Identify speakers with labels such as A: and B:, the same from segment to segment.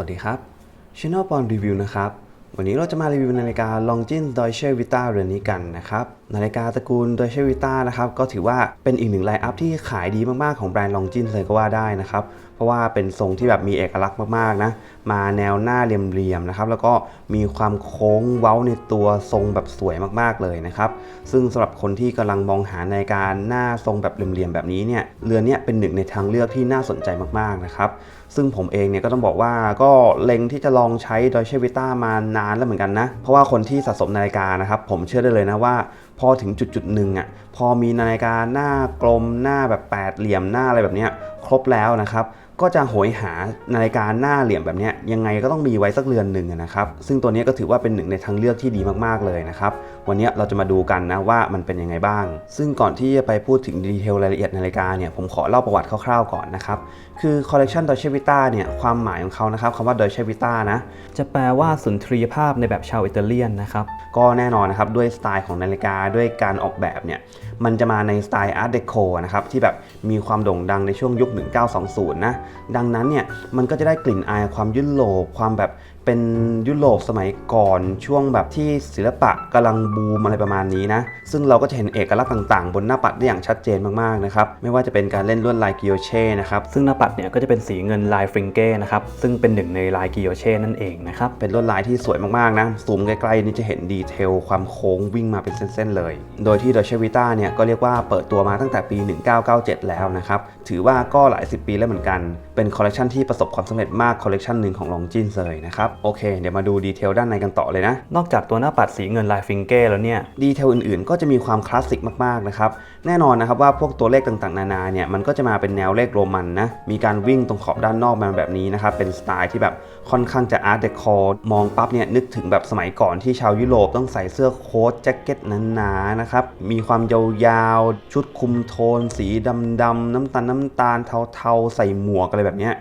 A: วัสดีครับช anel ปอนรีวิวนะครับ วันนี้เราจะมารีวิวนาฬิกา Longines Deutsche Vita เรือนนี้กันนะครับ นาฬิกาตระกูล Deutsche Vita นะครับ ก็ถือว่าเป็นอีกหนึ่งไลน์อัพที่ขายดีมาก ๆ ของแบรนด์ Longines เลยก็ว่าได้นะครับ ราะว่าเป็นทรงที่แบบมีเอกลักษณ์มากๆนะมาแนวหน้าเหลี่ยมๆนะครับแล้วก็มีความโค้งเว้าในตัวทรงแบบสวยมากๆเลยนะครับซึ่งสำหรับคนที่กำลังมองหาในการหน้าทรงแบบเหลี่ยมๆแบบนี้เนี่ยเรือนเนี้ยเป็นหนึ่งในทางเลือกที่น่าสนใจมากๆนะครับซึ่งผมเองเนี่ยก็ต้องบอกว่าก็เล็งที่จะลองใช้ Dolce Vita มานานแล้วเหมือนกันนะ เพราะว่าคนที่สะสมนาฬิกานะครับผมเชื่อได้เลยนะว่าพอถึงจุดจุดหนึ่งอะพอมีนาฬิกาหน้ากลมหน้าแบบแปดเหลี่ยมหน้าอะไรแบบเนี้ยครบแล้วนะครับ ก็จะโหยหานาฬิกาหน้าเหลี่ยมแบบเนี้ยยังไงก็ต้องมีไว้สักเรือนหนึ่งอะนะครับ ซึ่งตัวเนี้ยก็ถือว่าเป็นหนึ่งในทางเลือกที่ดีมากๆเลยนะครับ วันเนี้ยเราจะมาดูกันนะว่ามันเป็นยังไงบ้าง ซึ่งก่อนที่จะไปพูดถึงดีเทลรายละเอียดนาฬิกาเนี่ยผมขอเล่าประวัติคร่าวๆก่อนนะครับ คือคอลเลกชัน Dolce Vita เนี่ยความหมายของเขานะครับคำว่า Dolce Vita นะจะแปลว่าสุนทรียภาพในแบบชาวอิตาเลียนนะครับก็แน่นอนนะครับด้วยสไตล์ของนาฬิกาด้วยการออกแบบเนี่ยมันจะมาในสไตล์ Art Deco นะครับที่แบบมีความโด่งดังในช่วงยุค 1920 นะดังนั้นเนี่ยมันก็จะได้กลิ่นอายความยุโรปความแบบเป็นยุโรปสมัยก่อนช่วงแบบที่ศิลปะกำลังบูมอะไรประมาณนี้นะ ซึ่งเราก็จะเห็นเอกลักษณ์ต่างๆ บนหน้าปัดได้อย่างชัดเจนมากๆนะครับไม่ว่าจะเป็นการเล่นลวดลายกิโอเช่นะครับซึ่งหน้าปัดเนี่ยก็จะเป็นสีเงินลายฟริงเก้นะครับซึ่งเป็นหนึ่งในลายกิโอเช่นั่นเองนะครับเป็นลวดลายที่สวยมากๆนะซูมใกล้ๆนี่จะเห็นดีเทลความโค้งวิ่งมาเป็นเส้นๆเลย โดยที่ Dolce Vita เนี่ยก็เรียกว่าเปิดตัวมาตั้งแต่ปี 1997 แล้วนะครับถือว่าก็หลาย 10 ปีแล้วเหมือนกัน เป็นคอลเลกชันที่ประสบความสำเร็จมากคอลเลกชันหนึ่งของ Longines เลยนะครับโอเค เดี๋ยวมาดูดีเทลด้านในกันต่อเลยนะ นอกจากตัวหน้าปัดสีเงินลายฟิงเก้แล้วเนี่ย ดีเทลอื่นๆ ก็จะมีความคลาสสิกมากๆนะครับ แน่นอนนะครับว่าพวกตัวเลขต่างๆ นานาเนี่ย มันก็จะมาเป็นแนวเลขโรมันนะ มีการวิ่งตรงขอบด้านนอกมาแบบนี้นะครับ เป็นสไตล์ที่แบบค่อนข้างจะอาร์ตเดคอร์มองปั๊บเนี่ยนึกถึงแบบสมัยก่อนที่ชาวยุโรปต้องใส่เสื้อโค้ทแจ็คเก็ตหนาๆนะครับ มีความยาวๆ ชุดคุมโทน สีดำๆน้ำตาลน้ำตาลเทาๆ ใส่หมวกอะไรแบบเนี้ย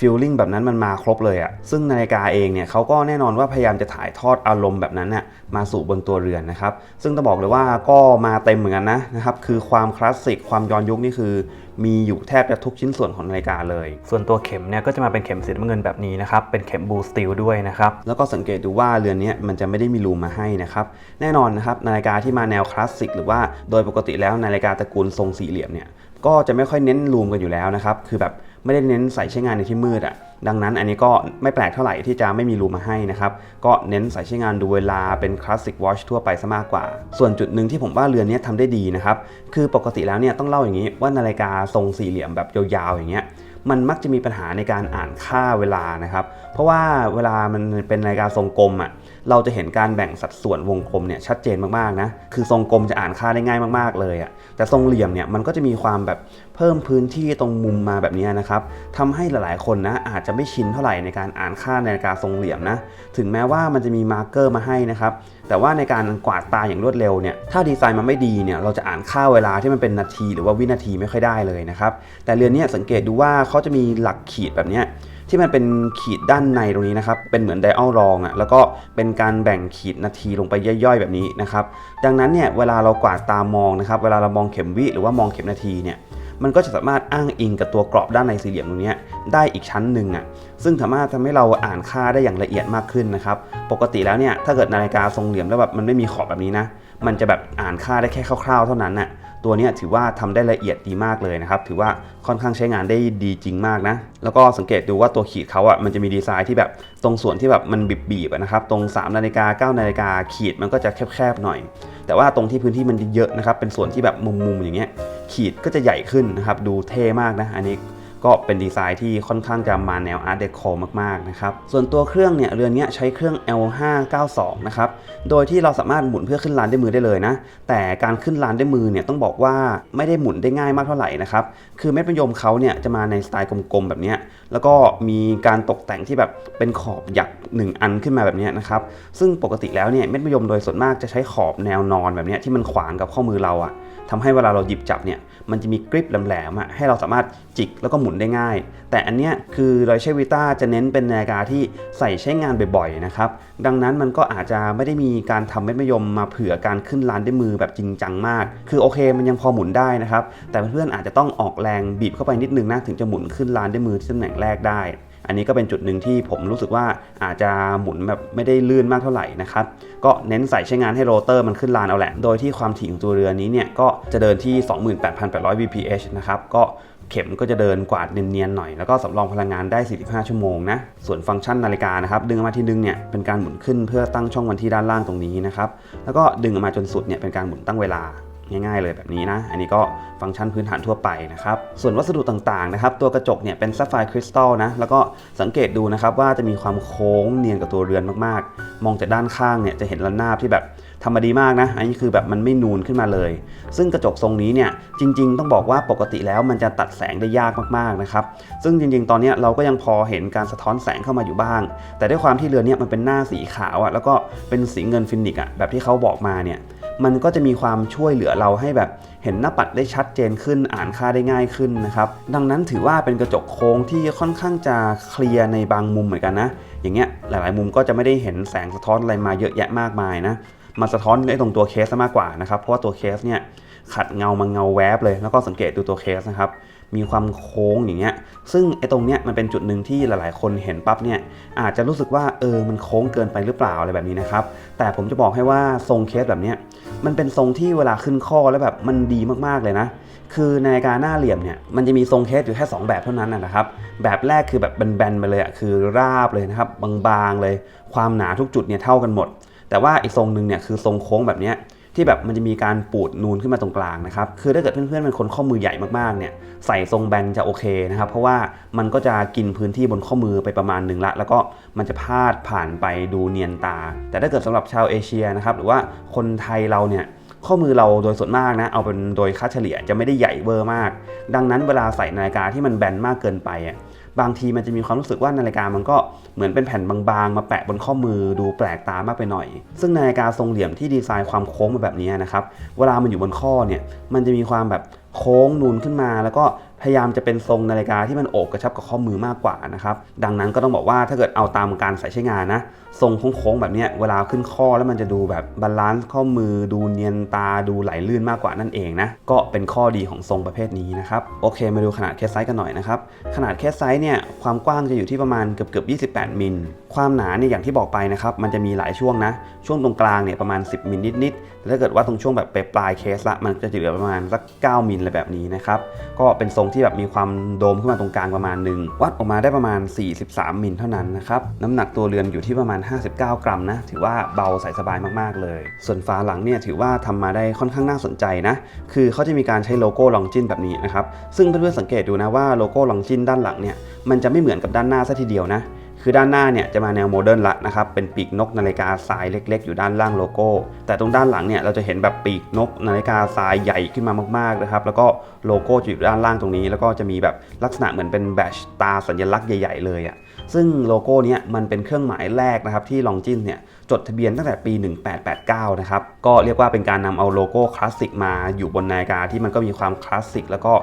A: ฟีลลิ่งแบบนั้นมันมาครบเลยอะซึ่งนาฬิกาเองเนี่ยเขาก็แน่นอนว่าพยายามจะถ่ายทอดอารมณ์แบบนั้นน่ะมาสู่บนตัวเรือนนะครับ ซึ่งต้องบอกเลยว่าก็มาเต็มเหมือนกันนะนะครับ คือความคลาสสิกความย้อนยุคนี่คือมีอยู่แทบจะทุกชิ้นส่วนของนาฬิกาเลย ส่วนตัวเข็มเนี่ยก็จะมาเป็นเข็มสีน้ำเงินแบบนี้นะครับ เป็นเข็มบูสติลด้วยนะครับ แล้วก็สังเกตดูว่าเรือนเนี้มันจะไม่ได้มีรูมาให้นะครับ แน่นอนนะครับนาฬิกาที่มาแนวคลาสสิกหรือว่าโดยปกติแล้วนาฬิกาตระกูลทรงสี่เหลี่ยมเนี่ยก็จะไม่ค่อยเน้นรูมกันอยู่แล้วนะครับ คือแบบ ไม่ได้เน้นใส่ใช้งานในที่มืดอะ่ะดังนั้นอันนี้ก็ไม่แปลกเท่าไหร่ที่จะไม่มีรูมาให้นะครับ ก็เน้นใส่ใช้งานดูเวลาเป็นคลาสสิกวอชทั่วไปซะมากกว่า ส่วนจุดหนึ่งที่ผมว่าเรือนนี้ทำได้ดีนะครับ คือปกติแล้วเนี่ยต้องเล่าอย่างนี้ว่านาฬิกาทรงสี่เหลี่ยมแบบยาวๆอย่างเงี้ยมันมักจะมีปัญหาในการอ่านค่าเวลานะครับ เพราะว่าเวลามันเป็นนาฬิกาทรงกลมอะ เราจะเห็นการแบ่งสัดส่วนวงกลมเนี่ยชัดเจนมากๆนะ คือทรงกลมจะอ่านค่าได้ง่ายมากๆเลยอะ แต่ทรงเหลี่ยมเนี่ยมันก็จะมีความแบบเพิ่มพื้นที่ตรงมุมมาแบบนี้นะครับทำให้หลายๆคนนะอาจจะไม่ชินเท่าไหร่ในการอ่านค่านาฬิกาทรงเหลี่ยมนะ ถึงแม้ว่ามันจะมีมาร์กเกอร์มาให้นะครับ แต่ว่าในการกวาดตาอย่างรวดเร็วเนี่ยถ้าดีไซน์มันไม่ดีเนี่ยเราจะอ่านค่าเวลาที่มันเป็นนาทีหรือว่าวินาทีไม่ค่อยได้เลยนะครับแต่เรือนนี้สังเกตดูว่าเขาจะมีหลักขีดแบบนี้ที่มันเป็นขีดด้านในตรงนี้นะครับ เป็นเหมือนไดอัลรองอะ่ะ แล้วก็เป็นการแบ่งขีดนาทีลงไปย่อยๆแบบนี้นะครับ ดังนั้นเนี่ยเวลาเรากวาดตามองนะครับ เวลาเรามองเข็มวิหรือว่ามองเข็มนาทีเนี่ย มันก็จะสามารถอ้างอิงกับตัวกรอบด้านในสี่เหลี่ยมตรงนี้ได้อีกชั้นหนึ่งอะซึ่งสามารถทำให้เราอ่านค่าได้อย่างละเอียดมากขึ้นนะครับปกติแล้วเนี่ยถ้าเกิดนาฬิกาทรงเหลี่ยมแล้วแบบมันไม่มีขอบแบบนี้นะมันจะแบบอ่านค่าได้แค่คร่าวๆ เท่านั้นน่ะ ตัวนี้ถือว่าทำได้ละเอียดดีมากเลยนะครับ ถือว่าค่อนข้างใช้งานได้ดีจริงมากนะ แล้วก็สังเกตดูว่าตัวขีดเขาอะมันจะมีดีไซน์ที่แบบตรงส่วนที่แบบมันบีบๆนะครับ ตรง3นาฬิกา9นาฬิกาขีดมันก็จะแคบๆหน่อย แต่ว่าตรงที่พื้นที่มันเยอะนะครับ เป็นส่วนที่แบบมุมๆอย่างเงี้ยขีดก็จะใหญ่ขึ้นนะครับ ดูเท่มากนะ อันนี้ ก็เป็นดีไซน์ที่ค่อนข้างจะมาแนว Art Deco มากๆนะครับ ส่วนตัวเครื่องเนี่ยเรือนนี้ใช้เครื่อง L592 นะครับ โดยที่เราสามารถหมุนเพื่อขึ้นลานด้วยมือได้เลยนะ แต่การขึ้นลานด้วยมือเนี่ยต้องบอกว่าไม่ได้หมุนได้ง่ายมากเท่าไหร่นะครับ คือเม็ดมะยมเขาเนี่ยจะมาในสไตล์กลมๆแบบนี้ แล้วก็มีการตกแต่งที่แบบเป็นขอบหยักหนึ่งอันขึ้นมาแบบนี้นะครับ ซึ่งปกติแล้วเนี่ยเม็ดมะยมโดยส่วนมากจะใช้ขอบแนวนอนแบบนี้ที่มันขวางกับข้อมือเราอะทำให้เวลาเราหยิบจับเนี่ยมันจะมีกริปแหลมๆอะให้เราสามารถจิกแล้วก็หมุนได้ง่าย แต่อันเนี้ยคือรอยเชวิต้าจะเน้นเป็นนาฬิกาที่ใส่ใช้งานบ่อยๆนะครับดังนั้นมันก็อาจจะไม่ได้มีการทำเม็ดมะยมมาเผื่อการขึ้นลานด้วยมือแบบจริงจังมาก คือโอเคมันยังพอหมุนได้นะครับแต่เพื่อนๆอาจจะต้องออกแรงบีบเข้าไปนิดนึงนะถึงจะหมุนขึ้นลานด้วยมือที่ตำแหน่งแรกได้อันนี้ก็เป็นจุดหนึ่งที่ผมรู้สึกว่าอาจจะหมุนแบบไม่ได้ลื่นมากเท่าไหร่นะครับ ก็เน้นใส่ใช้งานให้โรเตอร์มันขึ้นลานเอาแหละ โดยที่ความถี่ของตัวเรือนี้เนี่ยก็จะเดินที่ 28,800 VPH นะครับ ก็ เข็มก็จะเดินกวาดเนียนๆหน่อยแล้วก็สำรองพลังงานได้ 45 ชั่วโมงนะ ส่วนฟังก์ชันนาฬิกานะครับดึงออกมาที่ดึงเนี่ยเป็นการหมุนขึ้นเพื่อตั้งช่องวันที่ด้านล่างตรงนี้นะครับแล้วก็ดึงออกมาจนสุดเนี่ยเป็นการหมุนตั้งเวลาง่ายๆเลยแบบนี้นะ อันนี้ก็ฟังก์ชันพื้นฐานทั่วไปนะครับ ส่วนวัสดุต่างๆนะครับ ตัวกระจกเนี่ยเป็นซัฟไฟคริสตัลนะ แล้วก็สังเกตดูนะครับว่าจะมีความโค้งเนียนกับตัวเรือนมากๆ มองจากด้านข้างเนี่ยจะเห็นระนาบที่แบบ ทำมาดีมากนะ อันนี้คือแบบมันไม่นูนขึ้นมาเลย ซึ่งกระจกทรงนี้เนี่ยจริง ๆ ต้องบอกว่าปกติแล้วมันจะตัดแสงได้ยากมากๆนะครับ ซึ่งจริง ๆ ตอนนี้เราก็ยังพอเห็นการสะท้อนแสงเข้ามาอยู่บ้าง แต่ด้วยความที่เรือเนี่ยมันเป็นหน้าสีขาวอะ่ะแล้วก็เป็นสีเงินฟินิกอะ่ะแบบที่เขาบอกมาเนี่ยมันก็จะมีความช่วยเหลือเราให้แบบเห็นหน้าปัดได้ชัดเจนขึ้นอ่านค่าได้ง่ายขึ้นนะครับ ดังนั้นถือว่าเป็นกระจกโค้งที่ค่อนข้างจะเคลียร์ในบางมุมเหมือนกันนะ อย่างเงี้ยหลายๆ มุมก็จะไม่ได้เห็นแสงสะท้อนอะไรมาเยอะแยะมากมายนะ มาสะท้อนไอ้ตรงตัวเคสมากกว่านะครับเพราะว่าตัวเคสเนี่ยขัดเงามันเงาแวบเลย แล้วก็สังเกตดูตัวเคสนะครับมีความโค้งอย่างเงี้ย ซึ่งไอ้ตรงเนี้ยมันเป็นจุดหนึ่งที่หลายๆ คนเห็นปั๊บเนี่ยอาจจะรู้สึกว่าเออมันโค้งเกินไปหรือเปล่าอะไรแบบนี้นะครับ แต่ผมจะบอกให้ว่าทรงเคสแบบเนี้ยมันเป็นทรงที่เวลาขึ้นข้อแล้วแบบมันดีมากๆเลยนะ คือในากาหน้าเหลี่ยมเนี่ยมันจะมีทรงเคสอยู่แค่ 2 แบบเท่านั้นนะครับ แบบแรกคือแบบแบนๆไปเลยอะคือราบเลยนะครับบางๆเลย ความหนาทุกจุดเนี่ยเท่ากันหมด แต่ว่าอีกทรงหนึ่งเนี่ยคือทรงโค้งแบบนี้ที่แบบมันจะมีการปูดนูนขึ้นมาตรงกลางนะครับ คือถ้าเกิดเพื่อนๆเป็นคนข้อมือใหญ่มากๆเนี่ยใส่ทรงแบนจะโอเคนะครับ เพราะว่ามันก็จะกินพื้นที่บนข้อมือไปประมาณหนึ่งละ แล้วก็มันจะพาดผ่านไปดูเนียนตา แต่ถ้าเกิดสำหรับชาวเอเชียนะครับหรือว่าคนไทยเราเนี่ยข้อมือเราโดยส่วนมากนะเอาเป็นโดยค่าเฉลี่ยจะไม่ได้ใหญ่เวอร์มาก ดังนั้นเวลาใส่นาฬิกาที่มันแบนมากเกินไปอะ บางทีมันจะมีความรู้สึกว่านาฬิกามันก็เหมือนเป็นแผ่นบางๆ มาแปะบนข้อมือดูแปลกตามากไปหน่อย ซึ่งนาฬิกาทรงเหลี่ยมที่ดีไซน์ความโค้งมาแบบนี้นะครับ เวลามันอยู่บนข้อเนี่ย มันจะมีความแบบโค้งนูนขึ้นมา แล้วก็ พยายามจะเป็นทรงนาฬิกาที่มันโอบกระชับกับข้อมือมากกว่านะครับ ดังนั้นก็ต้องบอกว่าถ้าเกิดเอาตามการใส่ใช้งานนะ ทรงโค้งๆแบบเนี้ยเวลาขึ้นข้อแล้วมันจะดูแบบบาลานซ์ข้อมือ ดูเนียนตาดูไหลลื่นมากกว่านั่นเองนะ ก็เป็นข้อดีของทรงประเภทนี้นะครับ โอเค มาดูขนาดเคสไซส์กันหน่อยนะครับ ขนาดเคสไซส์เนี่ยความกว้างจะอยู่ที่ประมาณเกือบเกือบ28มิล ความหนาเนี่ยอย่างที่บอกไปนะครับ มันจะมีหลายช่วงนะ ช่วงตรงกลางเนี่ยประมาณ 10มิลนิดๆแต่ถ้าเกิดว่าตรงช่วงแบบไปปลายเคสละมันจะเหลือประมาณสัก 9มิลอะไรแบบนี้นะครับ ก็เป็นทรงที่แบบมีความโดมขึ้นมาตรงกลางประมาณหนึ่งวัดออกมาได้ประมาณ 43มิลเท่านั้นนะครับน้ำหนักตัวเรือนอยู่ที่ประมาณ 59 กรัมนะถือว่าเบาใส่สบายมากๆเลย ส่วนฝาหลังเนี่ยถือว่าทำมาได้ค่อนข้างน่าสนใจนะคือเขาจะมีการใช้โลโก้ลองจินแบบนี้นะครับซึ่งเพื่อนๆสังเกตดูนะว่าโลโก้ลองจินด้านหลังเนี่ยมันจะไม่เหมือนกับด้านหน้าซะทีเดียวนะ คือด้านหน้าเนี่ยจะมาแนวโมเดิร์นละนะครับ เป็นปีกนกนาฬิกาทรายเล็ก ๆ อยู่ด้านล่างโลโก้ แต่ตรงด้านหลังเนี่ยเราจะเห็นแบบปีกนกนาฬิกาทรายใหญ่ขึ้นมามากๆนะครับ แล้วก็โลโก้จะอยู่ด้านล่างตรงนี้ แล้วก็จะมีแบบลักษณะเหมือนเป็นแบชตาสัญลักษณ์ใหญ่ๆเลยอะ่ะ ซึ่งโลโก้เนี้ยมันเป็นเครื่องหมายแรกนะครับที่ลองจินเนี่ยจดทะเบียนตั้งแต่ปี 1889 นะครับ ก็เรียกว่าเป็นการนำเอาโลโก้คลาสสิกมาอยู่บนนาฬิกาที่มันก็มีความคลาสสิกแล้วก็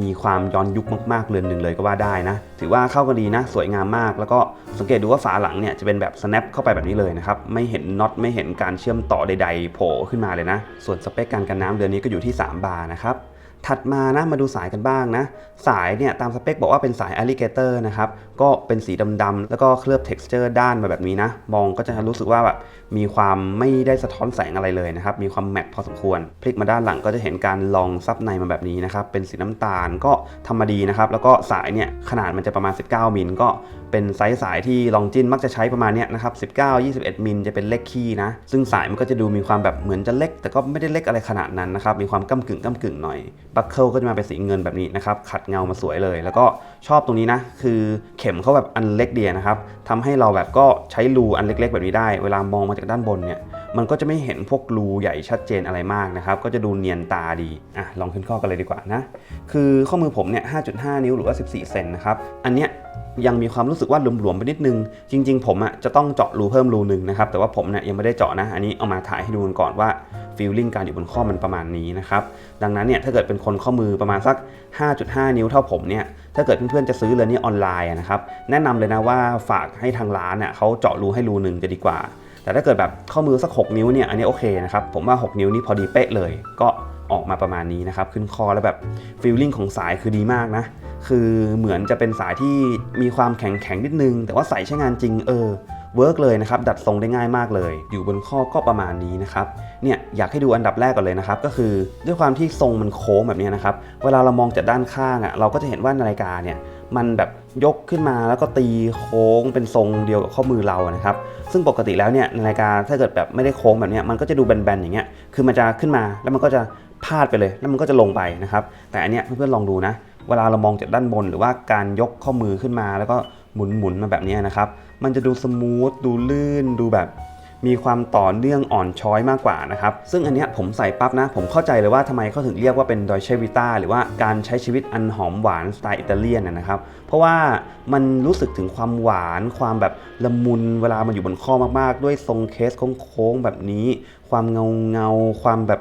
A: มีความย้อนยุคมากๆเรือนหนึ่งเลยก็ว่าได้นะ ถือว่าเข้ากันดีนะ สวยงามมาก แล้วก็สังเกตดูว่าฝาหลังเนี่ยจะเป็นแบบ snap เข้าไปแบบนี้เลยนะครับ ไม่เห็นน็อตไม่เห็นการเชื่อมต่อใดๆโผล่ขึ้นมาเลยนะ ส่วนสเปคการกันน้ำเรือนนี้ก็อยู่ที่ 3 บาร์นะครับ ถัดมานะมาดูสายกันบ้างนะ สายเนี่ยตามสเปคบอกว่าเป็นสาย alligator นะครับ ก็เป็นสีดำๆแล้วก็เคลือบ texture ด้านมาแบบนี้นะ มองก็จะรู้สึกว่าแบบมีความไม่ได้สะท้อนแสงอะไรเลยนะครับ มีความแมตต์พอสมควร พลิกมาด้านหลังก็จะเห็นการลองซับในมาแบบนี้นะครับ เป็นสีน้ำตาลก็ทำมาดีนะครับ แล้วก็สายเนี่ยขนาดมันจะประมาณ 19 มิลก็เป็นไซส์สายที่ลองจินมักจะใช้ประมาณเนี้ยนะครับ19 21 มิลจะเป็นเล็กขคี่นะ ซึ่งสายมันก็จะดูมีความแบบเหมือนจะเล็ก แต่ก็ไม่ได้เล็กอะไรขนาดนั้นนะครับ มีความก้ากึ่งก้ากึ่งหน่อยบัคเคิลก็จะมาเป็นสีเงินแบบนี้นะครับ ขัดเงามาสวยเลย แล้วก็ชอบตรงนี้นะ คือเข็มเขาแบบอันเล็กเดียนะครับทำให้เราแบบก็ใช้รูอันเล็ก ๆ แบบนี้ได้ เวลามองมาจากด้านบนเนี่ย มันก็จะไม่เห็นพวกรูใหญ่ชัดเจนอะไรมากนะครับ ก็จะดูเนียนตาดี อะ ลองขึ้นข้อกันเลยดีกว่านะ คือข้อมือผมเนี่ย 5.5 นิ้วหรือว่า 14 เซนนะครับ อันเนี้ยยังมีความรู้สึกว่าหลวมๆไปนิดนึง จริง ๆ ผมอะจะต้องเจาะรูเพิ่มรูหนึ่งนะครับ แต่ว่าผมเนี่ยยังไม่ได้เจาะนะ อันนี้เอามาถ่ายให้ดูกันก่อนว่า ฟีลลิ่งการอยู่บนข้อมันประมาณนี้นะครับดังนั้นเนี่ยถ้าเกิดเป็นคนข้อมือประมาณสัก 5.5 นิ้วเท่าผมเนี่ยถ้าเกิดเพื่อนๆจะซื้อเรือนี้ออนไลน์นะครับแนะนำเลยนะว่าฝากให้ทางร้านเนี่ยเขาเจาะรูให้รูหนึ่งจะดีกว่า แต่ถ้าเกิดแบบข้อมือสัก 6 นิ้วเนี่ยอันนี้โอเคนะครับผมว่า 6 นิ้วนี่พอดีเป๊ะเลย ก็ออกมาประมาณนี้นะครับขึ้นคอแล้วแบบฟีลลิ่งของสายคือดีมากนะคือเหมือนจะเป็นสายที่มีความแข็งแข็งๆนิดนึง แต่ว่าใส่ใช้งานจริงเออ เวิร์กเลยนะครับดัดทรงได้ง่ายมากเลย อยู่บนข้อก็ประมาณนี้นะครับเนี่ยอยากให้ดูอันดับแรกก่อนเลยนะครับก็คือด้วยความที่ทรงมันโค้งแบบนี้นะครับเวลาเรามองจากด้านข้างอะเราก็จะเห็นว่านาฬิกาเนี่ยมันแบบยกขึ้นมาแล้วก็ตีโค้งเป็นทรงเดียวกับข้อมือเรานะครับ ซึ่งปกติแล้วเนี่ยนาฬิกาถ้าเกิดแบบไม่ได้โค้งแบบนี้มันก็จะดูแบนๆอย่างเงี้ยคือมันจะขึ้นมาแล้วมันก็จะพาดไปเลย แล้วมันก็จะลงไปนะครับแต่อันเนี้ยเพื่อนๆลองดูนะ เวลาเรามองจากด้านบนหรือว่าการยกข้อมือขึ้นมาแล้วก็หมุนๆมาแบบนี้นะครับ มันจะดูสมูทดูลื่นดูแบบมีความต่อเนื่องอ่อนช้อยมากกว่านะครับ ซึ่งอันเนี้ยผมใส่ปั๊บนะ ผมเข้าใจเลยว่าทำไมเขาถึงเรียกว่าเป็นดอยเชวิต้าหรือว่าการใช้ชีวิตอันหอมหวานสไตล์อิตาเลียนนะครับ เพราะว่ามันรู้สึกถึงความหวานความแบบละมุนเวลามันอยู่บนข้อมากๆ ด้วยทรงเคสโค้งๆแบบนี้ ความเงาเงาๆความแบบ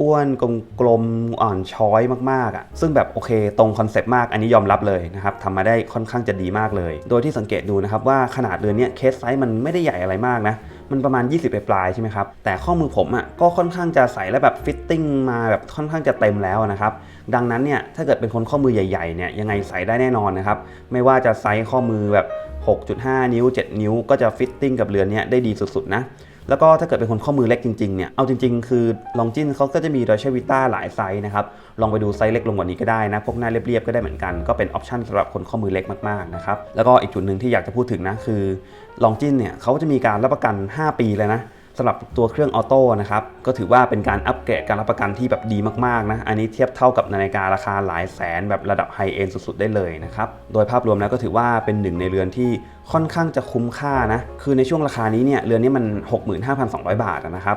A: อ้วนๆ กลมๆ อ่อนช้อยมากๆอะซึ่งแบบโอเคตรงคอนเซปต์มากอันนี้ยอมรับเลยนะครับทำมาได้ค่อนข้างจะดีมากเลย โดยที่สังเกตดูนะครับว่าขนาดเรือนเนี้ยเคสไซส์มันไม่ได้ใหญ่อะไรมากนะมันประมาณ 20ปลายๆใช่ไหมครับ แต่ข้อมือผมอะก็ค่อนข้างจะใส่แล้วแบบฟิตติ้งมาแบบค่อนข้างจะเต็มแล้วนะครับ ดังนั้นเนี่ยถ้าเกิดเป็นคนข้อมือใหญ่ๆเนี่ยยังไงใส่ได้แน่นอนนะครับ ไม่ว่าจะไซส์ข้อมือแบบ 6.5 นิ้ว 7 นิ้ว ก็จะฟิตติ้งกับเรือนเนี้ยได้ดีสุดๆนะ แล้วก็ถ้าเกิดเป็นคนข้อมือเล็กจริงๆเนี่ย เอาจริงๆ คือลองจินเขาก็จะมีดอยเชวิต้าหลายไซส์นะครับ ลองไปดูไซส์เล็กลงกว่านี้ก็ได้นะ พวกหน้าเรียบๆ ก็ได้เหมือนกัน ก็เป็นออปชันสำหรับคนข้อมือเล็กมากๆ นะครับ แล้วก็อีกจุดหนึ่งที่อยากจะพูดถึงนะคือลองจินเนี่ยเขาจะมีการรับประกัน 5 ปีเลยนะ สำหรับตัวเครื่องออโต้นะครับก็ถือว่าเป็นการอัปเกรดการรับประกันที่แบบดีมากๆนะอันนี้เทียบเท่ากับนาฬิการาคาหลายแสนแบบระดับไฮเอ็นสุดๆ ได้เลยนะครับโดยภาพรวมแล้วก็ถือว่าเป็นหนึ่งในเรือนที่ค่อนข้างจะคุ้มค่านะคือในช่วงราคานี้เนี่ยเรือนนี้มัน 65,200 บาทอะนะครับ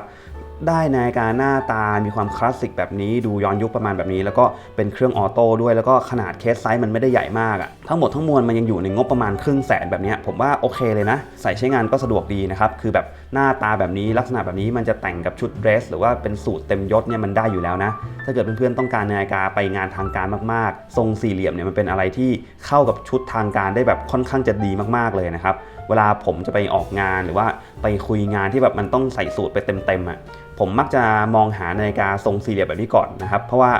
A: ได้นาฬิกาหน้าตา มีความคลาสสิกแบบนี้ ดูย้อนยุคประมาณแบบนี้ แล้วก็เป็นเครื่องออโต้ด้วย แล้วก็ขนาดเคสไซส์มันไม่ได้ใหญ่มากอะทั้งหมดทั้งมวลมันยังอยู่ในงบประมาณครึ่งแสนแบบนี้ ผมว่าโอเคเลยนะ ใส่ใช้งานก็สะดวกดีนะครับ คือแบบหน้าตาแบบนี้ ลักษณะแบบนี้มันจะแต่งกับชุดเดรส หรือว่าเป็นสูทเต็มยศเนี่ยมันได้อยู่แล้วนะ ถ้าเกิดเพื่อนๆต้องการนาฬิกาไปงานทางการมากๆ ทรงสี่เหลี่ยมเนี่ยมันเป็นอะไรที่เข้ากับชุดทางการได้แบบค่อนข้างจะดีมากๆเลยนะครับ เวลาผมจะไปออกงานหรือว่าไปคุยงานที่แบบมันต้องใส่สูทไปเต็มๆอะผมมักจะมองหานาฬิกาทรงสี่เหลี่ยมแบบนี้ก่อนนะครับ เพราะว่า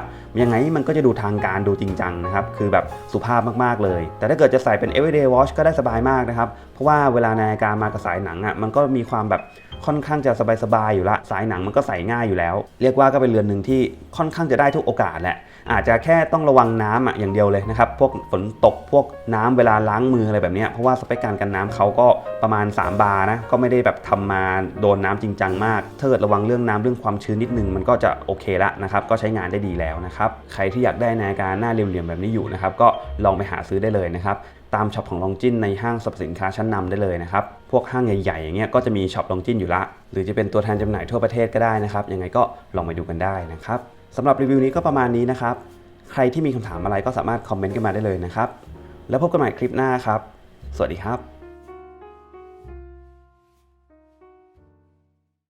A: ยังไงมันก็จะดูทางการดูจริงจังนะครับ คือแบบสุภาพมากๆเลย แต่ถ้าเกิดจะใส่เป็น everyday watch ก็ได้สบายมากนะครับ เพราะว่าเวลานาฬิกามากับสายหนังอะมันก็มีความแบบค่อนข้างจะสบายๆอยู่ละ สายหนังมันก็ใส่ง่ายอยู่แล้ว เรียกว่าก็เป็นเรือนหนึ่งที่ค่อนข้างจะได้ทุกโอกาสแหละ อาจจะแค่ต้องระวังน้ำอะอย่างเดียวเลยนะครับ พวกฝนตกพวกน้ำเวลาล้างมืออะไรแบบนี้เพราะว่าสเปคการกันน้ำเขาก็ประมาณ 3 บาร์นะก็ไม่ได้แบบทำมาโดนน้ำจริงจังมากเกิดระวังเรื่องน้ำเรื่องความชื้นนิดนึงมันก็จะโอเคละนะครับก็ใช้งานได้ดีแล้วนะครับใครที่อยากได้นาฬิกาหน้าเหลี่ยมๆแบบนี้อยู่นะครับก็ลองไปหาซื้อได้เลยนะครับตามช็อปของลองจินในห้างสรรพสินค้าชั้นนำได้เลยนะครับ พวกห้างใหญ่ๆอย่างเงี้ยก็จะมีช็อปลองจินอยู่ละ หรือจะเป็นตัวแทนจำหน่ายทั่วประเทศก็ได้นะครับ ยังไงก็ลองไปดูกันได้นะครับ สำหรับรีวิวนี้ก็ประมาณนี้นะครับ ใครที่มีคำถามอะไรก็สามารถคอมเมนต์กันมาได้เลยนะครับ แล้วพบกันใหม่คลิปหน้าครับ สวัสดีครับ